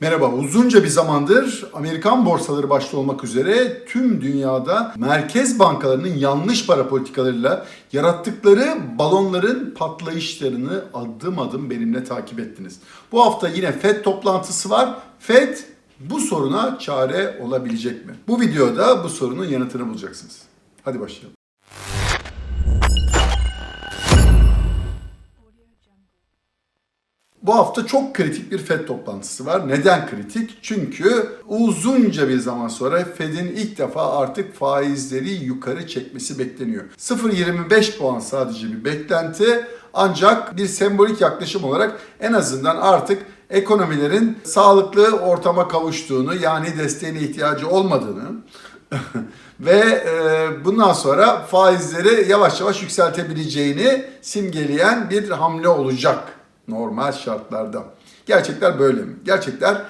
Merhaba, uzunca bir zamandır Amerikan borsaları başta olmak üzere tüm dünyada merkez bankalarının yanlış para politikalarıyla yarattıkları balonların patlayışlarını adım adım benimle takip ettiniz. Bu hafta yine FED toplantısı var. FED bu soruna çare olabilecek mi? Bu videoda bu sorunun yanıtını bulacaksınız. Hadi başlayalım. Bu hafta çok kritik bir FED toplantısı var. Neden kritik? Çünkü uzunca bir zaman sonra FED'in ilk defa artık faizleri yukarı çekmesi bekleniyor. 0.25 puan sadece bir beklenti ancak bir sembolik yaklaşım olarak en azından artık ekonomilerin sağlıklı ortama kavuştuğunu yani desteğine ihtiyacı olmadığını ve e, bundan sonra faizleri yavaş yavaş yükseltebileceğini simgeleyen bir hamle olacak normal şartlarda. Gerçekler böyle mi? Gerçekler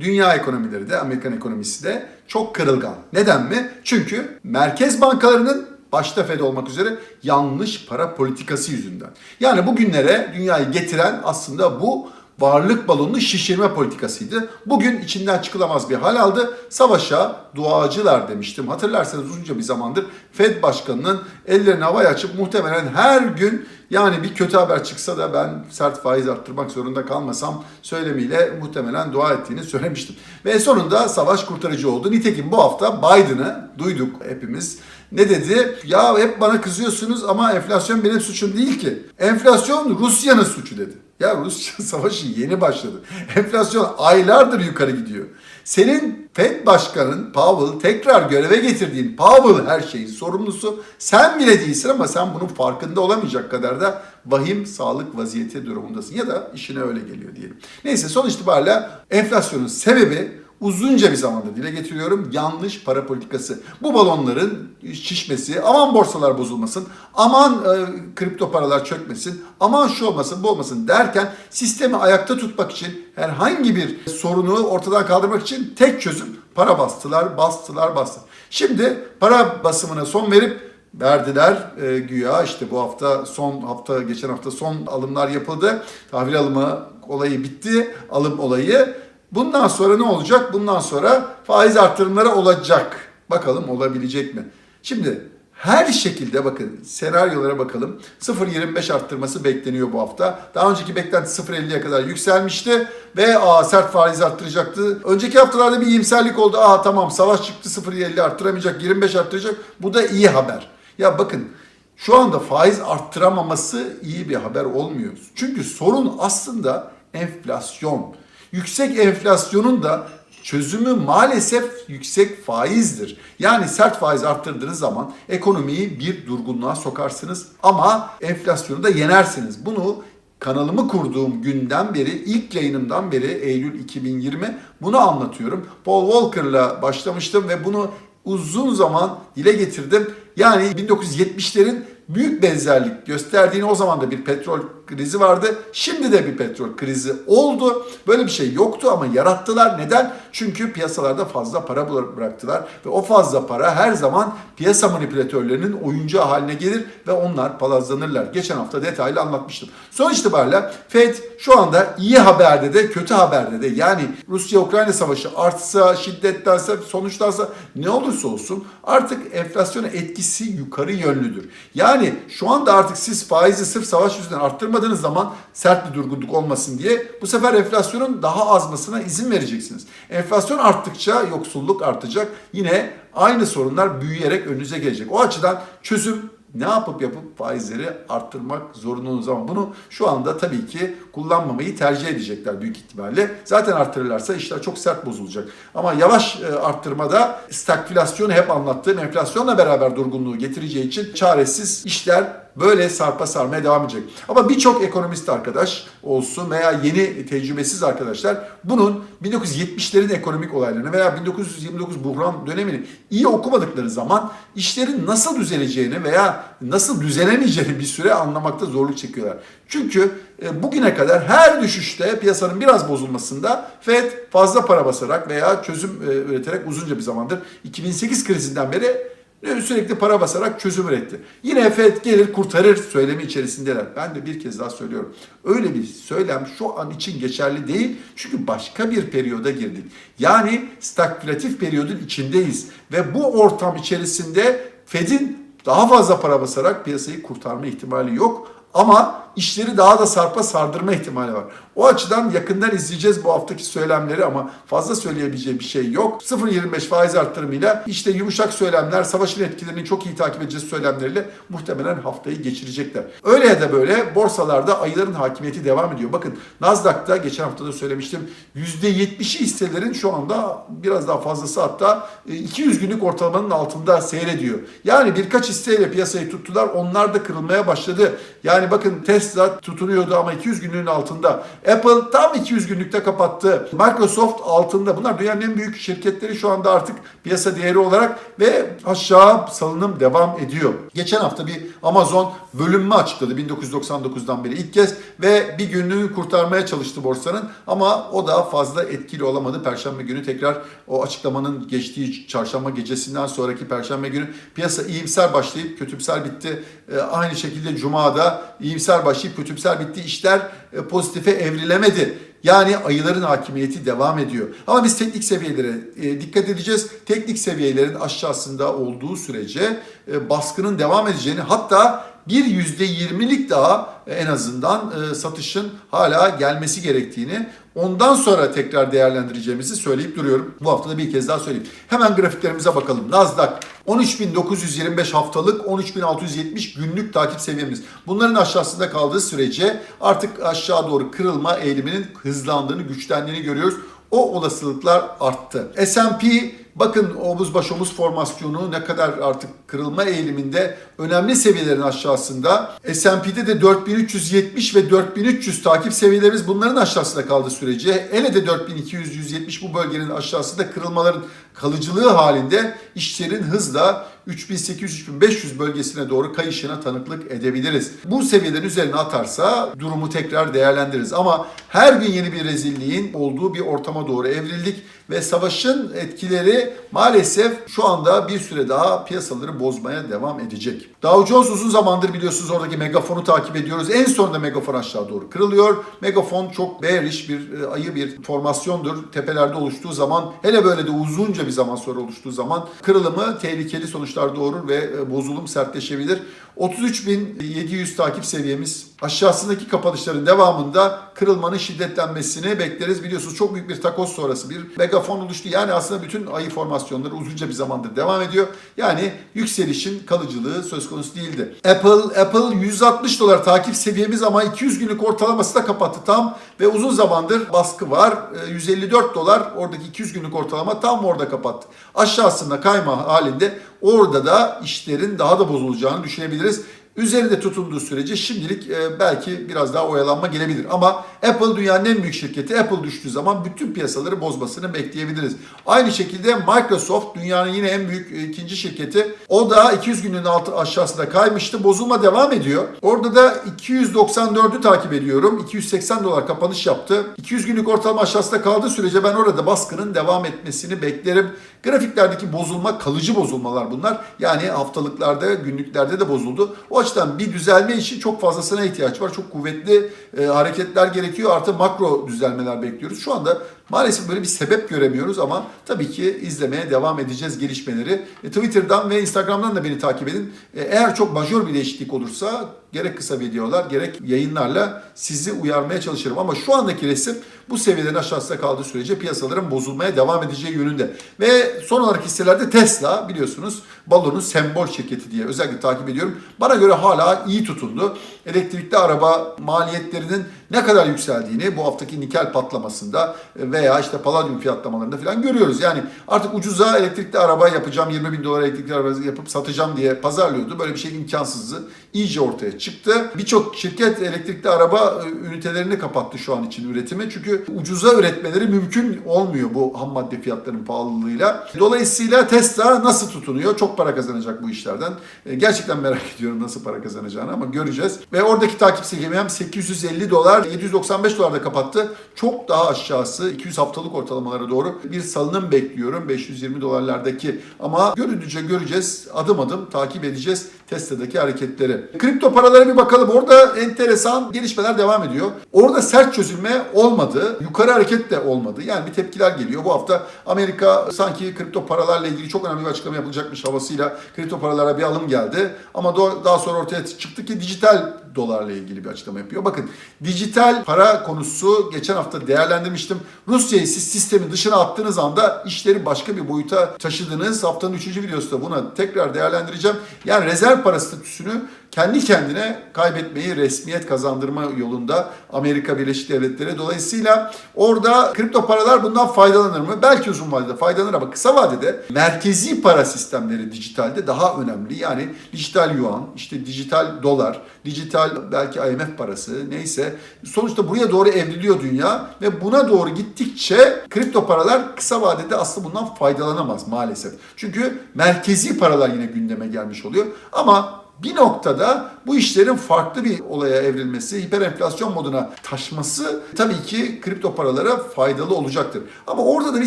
dünya ekonomileri de Amerikan ekonomisi de çok kırılgan. Neden mi? Çünkü merkez bankalarının başta Fed olmak üzere yanlış para politikası yüzünden. Yani bugünlere dünyayı getiren aslında bu varlık balonunu şişirme politikasıydı. Bugün içinden çıkılamaz bir hal aldı. Savaşa duacılar demiştim. Hatırlarsanız uzunca bir zamandır Fed başkanının ellerini havaya açıp muhtemelen her gün yani bir kötü haber çıksa da ben sert faiz arttırmak zorunda kalmasam söylemiyle muhtemelen dua ettiğini söylemiştim. Ve sonunda savaş kurtarıcı oldu. Nitekim bu hafta Biden'ı duyduk hepimiz. Ne dedi? Ya hep bana kızıyorsunuz ama enflasyon benim suçum değil ki. Enflasyon Rusya'nın suçu dedi. Ya Rusya savaşı yeni başladı. Enflasyon aylardır yukarı gidiyor. Senin Fed Başkanın Powell tekrar göreve getirdiğin Powell her şeyin sorumlusu sen bile değilsin ama sen bunun farkında olamayacak kadar da vahim sağlık vaziyeti durumundasın ya da işine öyle geliyor diyelim. Neyse sonuç itibariyle enflasyonun sebebi uzunca bir zamanda dile getiriyorum yanlış para politikası. Bu balonların şişmesi, aman borsalar bozulmasın, aman e, kripto paralar çökmesin, aman şu olmasın bu olmasın derken sistemi ayakta tutmak için herhangi bir sorunu ortadan kaldırmak için tek çözüm para bastılar, bastılar, bastılar. Şimdi para basımına son verip verdiler. E, güya işte bu hafta son hafta geçen hafta son alımlar yapıldı. Tahvil alımı olayı bitti. Alım olayı. Bundan sonra ne olacak? Bundan sonra faiz artırımları olacak. Bakalım olabilecek mi? Şimdi her şekilde bakın senaryolara bakalım. 0.25 arttırması bekleniyor bu hafta. Daha önceki beklenti 0.50'ye kadar yükselmişti ve aa, sert faiz arttıracaktı. Önceki haftalarda bir iyimserlik oldu. Aa tamam savaş çıktı 0.50 arttıramayacak 25 arttıracak. Bu da iyi haber. Ya bakın şu anda faiz arttıramaması iyi bir haber olmuyor. Çünkü sorun aslında enflasyon. Yüksek enflasyonun da çözümü maalesef yüksek faizdir. Yani sert faiz arttırdığınız zaman ekonomiyi bir durgunluğa sokarsınız ama enflasyonu da yenersiniz. Bunu kanalımı kurduğum günden beri, ilk yayınımdan beri Eylül 2020 bunu anlatıyorum. Paul Walker'la başlamıştım ve bunu uzun zaman dile getirdim. Yani 1970'lerin büyük benzerlik gösterdiğini o zaman da bir petrol krizi vardı. Şimdi de bir petrol krizi oldu. Böyle bir şey yoktu ama yarattılar. Neden? Çünkü piyasalarda fazla para bıraktılar ve o fazla para her zaman piyasa manipülatörlerinin oyuncağı haline gelir ve onlar palazlanırlar. Geçen hafta detaylı anlatmıştım. Sonuç itibariyle FED şu anda iyi haberde de kötü haberde de yani Rusya-Ukrayna savaşı artsa, şiddetlense, sonuçlansa ne olursa olsun artık enflasyona etkisi yukarı yönlüdür. Yani şu anda artık siz faizi sırf savaş yüzünden arttırmadığınız zaman sert bir durgunluk olmasın diye bu sefer enflasyonun daha azmasına izin vereceksiniz. Enflasyon arttıkça yoksulluk artacak. Yine aynı sorunlar büyüyerek önünüze gelecek. O açıdan çözüm ne yapıp yapıp faizleri arttırmak zorunluluğunuz ama bunu şu anda tabii ki kullanmamayı tercih edecekler büyük ihtimalle. Zaten arttırırlarsa işler çok sert bozulacak. Ama yavaş e, arttırmada stagflasyonu hep anlattığım enflasyonla beraber durgunluğu getireceği için çaresiz işler böyle sarpa sarmaya devam edecek. Ama birçok ekonomist arkadaş olsun veya yeni tecrübesiz arkadaşlar bunun 1970'lerin ekonomik olaylarını veya 1929 buhran dönemini iyi okumadıkları zaman işlerin nasıl düzeleceğini veya nasıl düzelemeyeceğini bir süre anlamakta zorluk çekiyorlar. Çünkü e, bugüne kadar her düşüşte piyasanın biraz bozulmasında Fed fazla para basarak veya çözüm e, üreterek uzunca bir zamandır 2008 krizinden beri sürekli para basarak çözüm üretti. Yine FED gelir kurtarır söylemi içerisindeler. Ben de bir kez daha söylüyorum. Öyle bir söylem şu an için geçerli değil. Çünkü başka bir periyoda girdik. Yani stagflatif periyodun içindeyiz. Ve bu ortam içerisinde Fed'in daha fazla para basarak piyasayı kurtarma ihtimali yok. Ama işleri daha da sarpa sardırma ihtimali var. O açıdan yakından izleyeceğiz bu haftaki söylemleri ama fazla söyleyebileceği bir şey yok. 0.25 faiz arttırımıyla işte yumuşak söylemler, savaşın etkilerini çok iyi takip edeceğiz söylemleriyle muhtemelen haftayı geçirecekler. Öyle ya da böyle borsalarda ayıların hakimiyeti devam ediyor. Bakın Nasdaq'ta geçen hafta da söylemiştim %70'i hisselerin şu anda biraz daha fazlası hatta 200 günlük ortalamanın altında seyrediyor. Yani birkaç hisseyle piyasayı tuttular onlar da kırılmaya başladı. Yani bakın Tesla tutunuyordu ama 200 günlüğün altında. Apple tam 200 günlükte kapattı. Microsoft altında. Bunlar dünyanın en büyük şirketleri şu anda artık piyasa değeri olarak ve aşağı salınım devam ediyor. Geçen hafta bir Amazon bölünme açıkladı 1999'dan beri ilk kez ve bir günlüğü kurtarmaya çalıştı borsanın ama o da fazla etkili olamadı. Perşembe günü tekrar o açıklamanın geçtiği çarşamba gecesinden sonraki perşembe günü piyasa iyimser başlayıp kötümser bitti. Ee, aynı şekilde Cuma'da iyimser başlayıp kötümser bitti. İşler e, pozitife evrilemedi. Yani ayıların hakimiyeti devam ediyor. Ama biz teknik seviyelere e, dikkat edeceğiz. Teknik seviyelerin aşağısında olduğu sürece e, baskının devam edeceğini hatta bir yüzde yirmilik daha e, en azından e, satışın hala gelmesi gerektiğini ondan sonra tekrar değerlendireceğimizi söyleyip duruyorum. Bu hafta da bir kez daha söyleyeyim. Hemen grafiklerimize bakalım. Nasdaq 13.925 haftalık 13.670 günlük takip seviyemiz. Bunların aşağısında kaldığı sürece artık aşağı doğru kırılma eğiliminin hızlandığını, güçlendiğini görüyoruz. O olasılıklar arttı. S&P bakın omuz baş omuz formasyonu ne kadar artık kırılma eğiliminde önemli seviyelerin aşağısında. S&P'de de 4370 ve 4300 takip seviyelerimiz bunların aşağısında kaldığı sürece hele de 4200 bu bölgenin aşağısında kırılmaların kalıcılığı halinde işlerin hızla 3800-3500 bölgesine doğru kayışına tanıklık edebiliriz. Bu seviyelerin üzerine atarsa durumu tekrar değerlendiririz. Ama her gün yeni bir rezilliğin olduğu bir ortama doğru evrildik ve savaşın etkileri maalesef şu anda bir süre daha piyasaları bozmaya devam edecek. Dow Jones uzun zamandır biliyorsunuz oradaki megafonu takip ediyoruz. En sonunda megafon aşağı doğru kırılıyor. Megafon çok bearish bir e, ayı bir formasyondur. Tepelerde oluştuğu zaman hele böyle de uzunca bir zaman sonra oluştuğu zaman kırılımı tehlikeli sonuçlar doğurur ve e, bozulum sertleşebilir. 33.700 takip seviyemiz aşağısındaki kapanışların devamında kırılmanın şiddetlenmesini bekleriz. Biliyorsunuz çok büyük bir takoz sonrası bir megafon oluştu. Yani aslında bütün ayı formasyonları uzunca bir zamandır devam ediyor. Yani yükselişin kalıcılığı söz konusu değildi. Apple Apple 160 dolar takip seviyemiz ama 200 günlük ortalaması da kapattı tam ve uzun zamandır baskı var. 154 dolar oradaki 200 günlük ortalama tam orada kapattı. Aşağısında kayma halinde orada da işlerin daha da bozulacağını düşünebiliriz. Üzerinde tutunduğu sürece şimdilik e, belki biraz daha oyalanma gelebilir. Ama Apple dünyanın en büyük şirketi. Apple düştüğü zaman bütün piyasaları bozmasını bekleyebiliriz. Aynı şekilde Microsoft dünyanın yine en büyük e, ikinci şirketi. O da 200 günün altı aşağısında kaymıştı. Bozulma devam ediyor. Orada da 294'ü takip ediyorum. 280 dolar kapanış yaptı. 200 günlük ortalama aşağısında kaldığı sürece ben orada baskının devam etmesini beklerim. Grafiklerdeki bozulma kalıcı bozulmalar bunlar. Yani haftalıklarda, günlüklerde de bozuldu. O açıdan bir düzelme için çok fazlasına ihtiyaç var. Çok kuvvetli e, hareketler gerekiyor. Artı makro düzelmeler bekliyoruz. Şu anda maalesef böyle bir sebep göremiyoruz ama tabii ki izlemeye devam edeceğiz gelişmeleri. E, Twitter'dan ve Instagram'dan da beni takip edin. E, eğer çok majör bir değişiklik olursa gerek kısa videolar gerek yayınlarla sizi uyarmaya çalışırım. Ama şu andaki resim bu seviyelerin aşağısında kaldığı sürece piyasaların bozulmaya devam edeceği yönünde. Ve son olarak hisselerde Tesla biliyorsunuz balonun sembol şirketi diye özellikle takip ediyorum. Bana göre hala iyi tutundu. Elektrikli araba maliyetlerinin ne kadar yükseldiğini bu haftaki nikel patlamasında veya işte paladyum fiyatlamalarında falan görüyoruz. Yani artık ucuza elektrikli araba yapacağım 20 bin dolar elektrikli araba yapıp satacağım diye pazarlıyordu. Böyle bir şey imkansızdı. İyice ortaya çıktı. Birçok şirket elektrikli araba ünitelerini kapattı şu an için üretimi. Çünkü ucuza üretmeleri mümkün olmuyor bu ham madde fiyatlarının pahalılığıyla. Dolayısıyla Tesla nasıl tutunuyor? Çok para kazanacak bu işlerden. Gerçekten merak ediyorum nasıl para kazanacağını ama göreceğiz. Ve oradaki takip seviyem 850 dolar dolar 795 dolarda kapattı. Çok daha aşağısı 200 haftalık ortalamalara doğru bir salınım bekliyorum 520 dolarlardaki. Ama göründüğünce göreceğiz. Adım adım takip edeceğiz Tesla'daki hareketleri. Kripto paralara bir bakalım. Orada enteresan gelişmeler devam ediyor. Orada sert çözülme olmadı. Yukarı hareket de olmadı. Yani bir tepkiler geliyor. Bu hafta Amerika sanki kripto paralarla ilgili çok önemli bir açıklama yapılacakmış havasıyla kripto paralara bir alım geldi. Ama daha sonra ortaya çıktı ki dijital dolarla ilgili bir açıklama yapıyor. Bakın dijital para konusu geçen hafta değerlendirmiştim. Rusya'yı siz sistemin dışına attığınız anda işleri başka bir boyuta taşıdınız. Haftanın 3. videosunda buna tekrar değerlendireceğim. Yani rezerv para statüsünü kendi kendine kaybetmeyi resmiyet kazandırma yolunda Amerika Birleşik Devletleri. Dolayısıyla orada kripto paralar bundan faydalanır mı? Belki uzun vadede faydalanır ama kısa vadede merkezi para sistemleri dijitalde daha önemli. Yani dijital yuan, işte dijital dolar, dijital belki IMF parası neyse. Sonuçta buraya doğru evriliyor dünya ve buna doğru gittikçe kripto paralar kısa vadede aslında bundan faydalanamaz maalesef. Çünkü merkezi paralar yine gündeme gelmiş oluyor. Ama bir noktada bu işlerin farklı bir olaya evrilmesi, hiperenflasyon moduna taşması tabii ki kripto paralara faydalı olacaktır. Ama orada da bir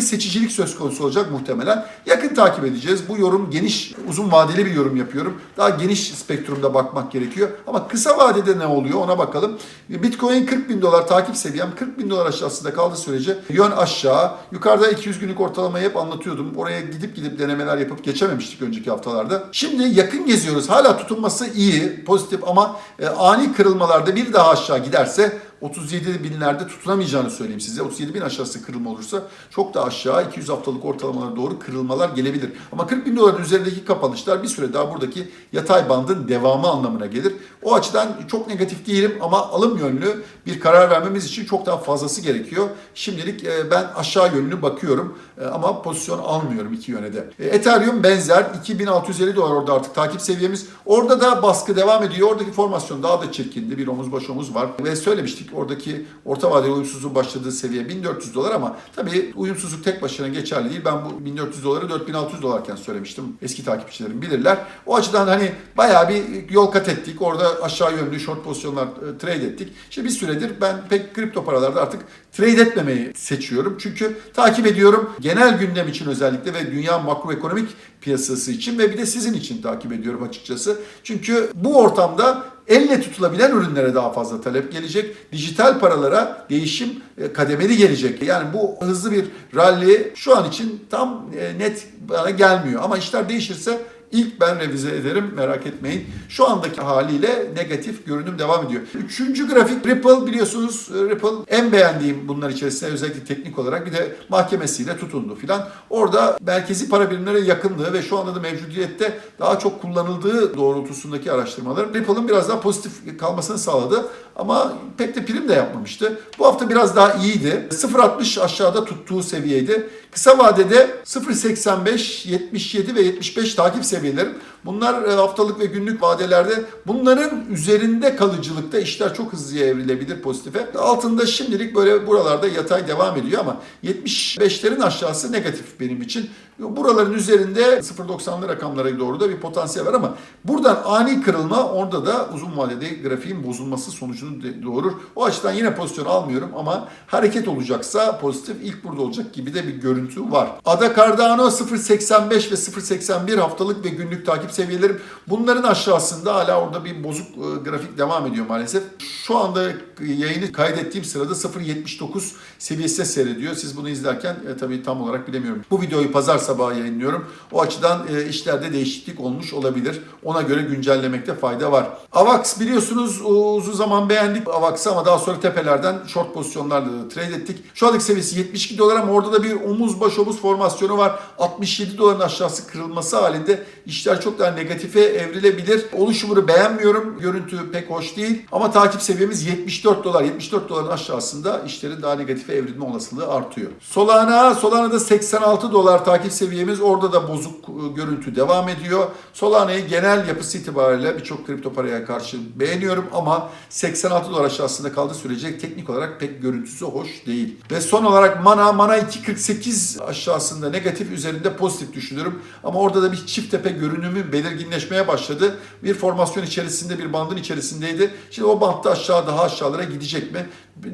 seçicilik söz konusu olacak muhtemelen. Yakın takip edeceğiz. Bu yorum geniş, uzun vadeli bir yorum yapıyorum. Daha geniş spektrumda bakmak gerekiyor. Ama kısa vadede ne oluyor ona bakalım. Bitcoin 40 bin dolar takip seviyem 40 bin dolar aşağısında kaldığı sürece yön aşağı. Yukarıda 200 günlük ortalamayı hep anlatıyordum. Oraya gidip gidip denemeler yapıp geçememiştik önceki haftalarda. Şimdi yakın geziyoruz. Hala tutunması iyi, pozitif ama e, ani kırılmalarda bir daha aşağı giderse 37 binlerde tutunamayacağını söyleyeyim size. 37 bin aşağısı kırılma olursa çok da aşağı 200 haftalık ortalamalara doğru kırılmalar gelebilir. Ama 40 bin doların üzerindeki kapanışlar bir süre daha buradaki yatay bandın devamı anlamına gelir. O açıdan çok negatif değilim ama alım yönlü bir karar vermemiz için çok daha fazlası gerekiyor. Şimdilik e, ben aşağı yönlü bakıyorum e, ama pozisyon almıyorum iki yöne de. E, Ethereum benzer 2650 dolar orada artık takip seviyemiz. Orada da baskı devam ediyor. Oradaki formasyon daha da çirkindi. Bir omuz baş omuz var ve söylemiştik oradaki orta vadeli uyumsuzluğun başladığı seviye 1400 dolar ama tabii uyumsuzluk tek başına geçerli değil. Ben bu 1400 doları 4600 dolarken söylemiştim. Eski takipçilerim bilirler. O açıdan hani bayağı bir yol kat ettik. Orada aşağı yönlü short pozisyonlar e, trade ettik. İşte bir süredir ben pek kripto paralarda artık trade etmemeyi seçiyorum. Çünkü takip ediyorum. Genel gündem için özellikle ve dünya makroekonomik piyasası için ve bir de sizin için takip ediyorum açıkçası. Çünkü bu ortamda elle tutulabilen ürünlere daha fazla talep gelecek. Dijital paralara değişim e, kademeli gelecek. Yani bu hızlı bir rally şu an için tam e, net bana gelmiyor. Ama işler değişirse İlk ben revize ederim merak etmeyin. Şu andaki haliyle negatif görünüm devam ediyor. Üçüncü grafik Ripple biliyorsunuz Ripple en beğendiğim bunlar içerisinde özellikle teknik olarak bir de mahkemesiyle tutundu filan. Orada merkezi para birimlere yakınlığı ve şu anda da mevcudiyette daha çok kullanıldığı doğrultusundaki araştırmalar Ripple'ın biraz daha pozitif kalmasını sağladı. Ama pek de prim de yapmamıştı. Bu hafta biraz daha iyiydi. 0.60 aşağıda tuttuğu seviyeydi. Kısa vadede 0.85, 77 ve 75 takip seviyeleri. Bunlar e, haftalık ve günlük vadelerde bunların üzerinde kalıcılıkta işler çok hızlı evrilebilir pozitife. Altında şimdilik böyle buralarda yatay devam ediyor ama 75'lerin aşağısı negatif benim için. Buraların üzerinde 0.90'lı rakamlara doğru da bir potansiyel var ama buradan ani kırılma orada da uzun vadede grafiğin bozulması sonucunu doğurur. O açıdan yine pozisyon almıyorum ama hareket olacaksa pozitif ilk burada olacak gibi de bir görüntü var. Ada Cardano 0.85 ve 0.81 haftalık ve günlük takip seviyelerim. Bunların aşağısında hala orada bir bozuk e, grafik devam ediyor maalesef. Şu anda yayını kaydettiğim sırada 0.79 seviyesine seyrediyor. Siz bunu izlerken e, tabii tam olarak bilemiyorum. Bu videoyu pazar sabahı yayınlıyorum. O açıdan e, işlerde değişiklik olmuş olabilir. Ona göre güncellemekte fayda var. AVAX biliyorsunuz uzun zaman beğendik AVAX'ı ama daha sonra tepelerden short pozisyonlarla da trade ettik. Şu anlık seviyesi 72 dolar ama orada da bir omuz baş omuz formasyonu var. 67 doların aşağısı kırılması halinde işler çok daha negatife evrilebilir. Oluşumunu beğenmiyorum. Görüntü pek hoş değil. Ama takip seviyemiz 74 dolar. 74 doların aşağısında işlerin daha negatife evrilme olasılığı artıyor. Solana, Solana'da 86 dolar takip seviyemiz. Orada da bozuk e, görüntü devam ediyor. Solana'yı genel yapısı itibariyle birçok kripto paraya karşı beğeniyorum ama 86 dolar aşağısında kaldığı sürece teknik olarak pek görüntüsü hoş değil. Ve son olarak Mana, Mana 2.48 aşağısında negatif üzerinde pozitif düşünüyorum. Ama orada da bir çift tepe görünümü belirginleşmeye başladı. Bir formasyon içerisinde bir bandın içerisindeydi. Şimdi o bantta aşağı daha aşağılara gidecek mi?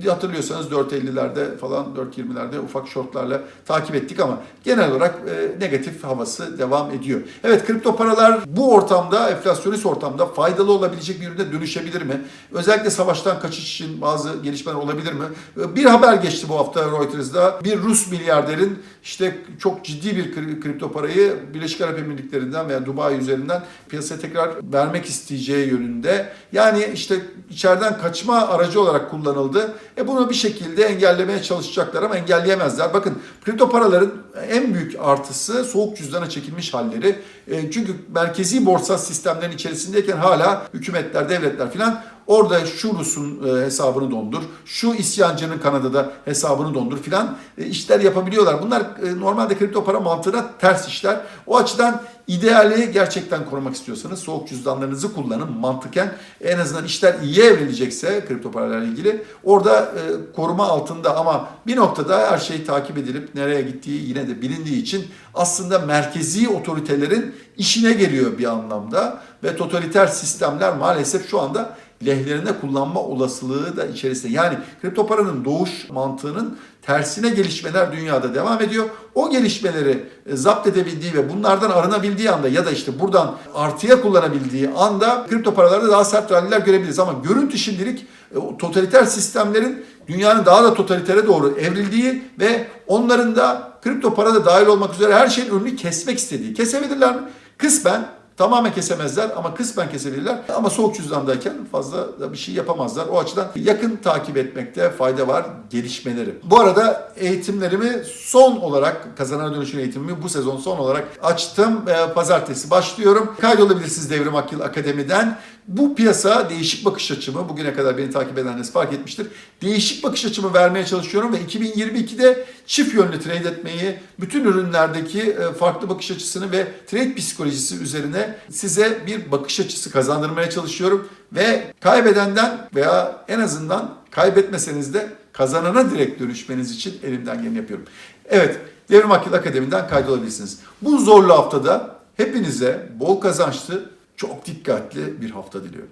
Hatırlıyorsanız 4.50'lerde falan 4.20'lerde ufak shortlarla takip ettik ama genel olarak e, negatif havası devam ediyor. Evet kripto paralar bu ortamda enflasyonist ortamda faydalı olabilecek bir ürüne dönüşebilir mi? Özellikle savaştan kaçış için bazı gelişmeler olabilir mi? E, Bir haber geçti bu hafta Reuters'da. Bir Rus milyarderin işte çok ciddi bir kri- kripto parayı Birleşik Arap Emirlikleri'nden veya Dubai üzerinden piyasaya tekrar vermek isteyeceği yönünde. Yani işte içeriden kaçma aracı olarak kullanıldı. E bunu bir şekilde engellemeye çalışacaklar ama engelleyemezler. Bakın kripto paraların en büyük artısı soğuk cüzdana çekilmiş halleri. E, çünkü merkezi borsa sistemlerin içerisindeyken hala hükümetler, devletler filan Orada şu Rus'un e, hesabını dondur, şu isyancının Kanada'da hesabını dondur filan e, işler yapabiliyorlar. Bunlar e, normalde kripto para mantığına ters işler. O açıdan ideali gerçekten korumak istiyorsanız soğuk cüzdanlarınızı kullanın mantıken. En azından işler iyiye evrilecekse kripto paralarla ilgili orada e, koruma altında ama bir noktada her şey takip edilip nereye gittiği yine de bilindiği için aslında merkezi otoritelerin işine geliyor bir anlamda ve totaliter sistemler maalesef şu anda lehlerine kullanma olasılığı da içerisinde. Yani kripto paranın doğuş mantığının tersine gelişmeler dünyada devam ediyor. O gelişmeleri e, zapt edebildiği ve bunlardan arınabildiği anda ya da işte buradan artıya kullanabildiği anda kripto paralarda daha sert ralliler görebiliriz. Ama görüntü şimdilik e, totaliter sistemlerin dünyanın daha da totalitere doğru evrildiği ve onların da kripto para da dahil olmak üzere her şeyin önünü kesmek istediği. Kesebilirler mi? Kısmen Tamamen kesemezler ama kısmen kesebilirler. Ama soğuk cüzdandayken fazla da bir şey yapamazlar. O açıdan yakın takip etmekte fayda var gelişmeleri. Bu arada eğitimlerimi son olarak kazanana dönüşün eğitimimi bu sezon son olarak açtım. Ee, Pazartesi başlıyorum. Kaydolabilirsiniz Devrim Akıl Akademi'den. Bu piyasa değişik bakış açımı, bugüne kadar beni takip edenleriniz fark etmiştir. Değişik bakış açımı vermeye çalışıyorum ve 2022'de çift yönlü trade etmeyi, bütün ürünlerdeki e, farklı bakış açısını ve trade psikolojisi üzerine size bir bakış açısı kazandırmaya çalışıyorum. Ve kaybedenden veya en azından kaybetmeseniz de kazanana direkt dönüşmeniz için elimden geleni yapıyorum. Evet, Devrim Akıl Akademi'den kaydolabilirsiniz. Bu zorlu haftada hepinize bol kazançlı, çok dikkatli bir hafta diliyorum.